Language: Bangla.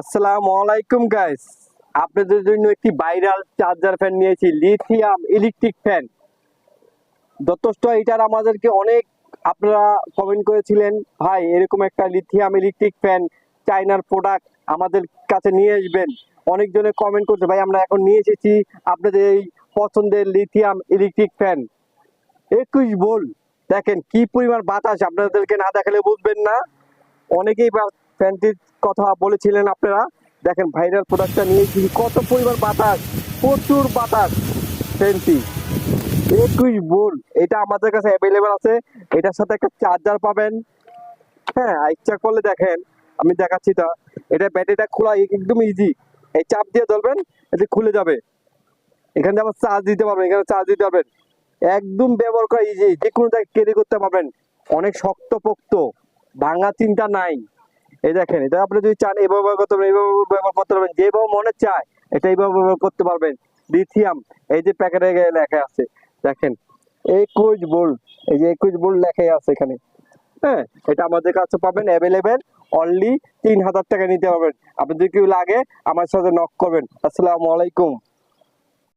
আসসালামু আলাইকুম গাইস আপনাদের জন্য একটি ভাইরাল চার্জার ফ্যান নিয়েছি লিথিয়াম ইলেকট্রিক ফ্যান যথেষ্ট এটার আমাদেরকে অনেক আপনারা কমেন্ট করেছিলেন, ভাই, এরকম একটা লিথিয়াম ইলেকট্রিক ফ্যান চাইনার প্রোডাক্ট আমাদের কাছে নিয়ে আসবেন। অনেকজনে কমেন্ট করছে, ভাই, আমরা এখন নিয়ে এসেছি আপনাদের এই পছন্দের লিথিয়াম ইলেকট্রিক ফ্যান একুশ বল দেখেন কি পরিমাণ বাতাস, আপনাদেরকে না দেখালে বুঝবেন না। অনেকেই ফ্যানটির কথা বলেছিলেন আপনারা। দেখেন ভাইরাল প্রোডাক্টটা নিয়েছি কত পরিমাণ বাতাস, প্রচুর বাতাস ফ্যানটি। একুশ বোল্ট এটা আমাদের কাছে অ্যাভেলেবেল আছে। এটার সাথে একটা চার্জার পাবেন। হ্যাঁ ইচ্ছা করলে দেখেন, আমি দেখাচ্ছি তা। এটা ব্যাটারিটা খোলা একদম ইজি এই চাপ দিয়ে ধরবেন এটা খুলে যাবে। এখানে আবার চার্জ দিতে পারবেন, এখানে চার্জ দিতে পারবেন। একদম ব্যবহার করা ইজি যে কোনো জায়গায় ক্যারি করতে পারবেন। অনেক শক্তপোক্ত, ভাঙা চিন্তা নাই। এই দেখেন, এটা আপনি যদি চান এভাবে ব্যবহার করতে পারবেন, এইভাবে ব্যবহার করতে পারবেন, যেভাবে মনে চায়, এটা এইভাবে ব্যবহার করতে পারবেন। লিথিয়াম এই যে প্যাকেটে লেখা আছে, দেখেন, একুশ বোল্ট এই যে একুশ বোল্ট লেখাই আছে এখানে। হ্যাঁ এটা আমাদের কাছে পাবেন অ্যাভেলেবেল অনলি তিন হাজার টাকা নিতে পারবেন। আপনাদের কেউ লাগে, আমার সাথে নক করবেন। আসসালামু আলাইকুম।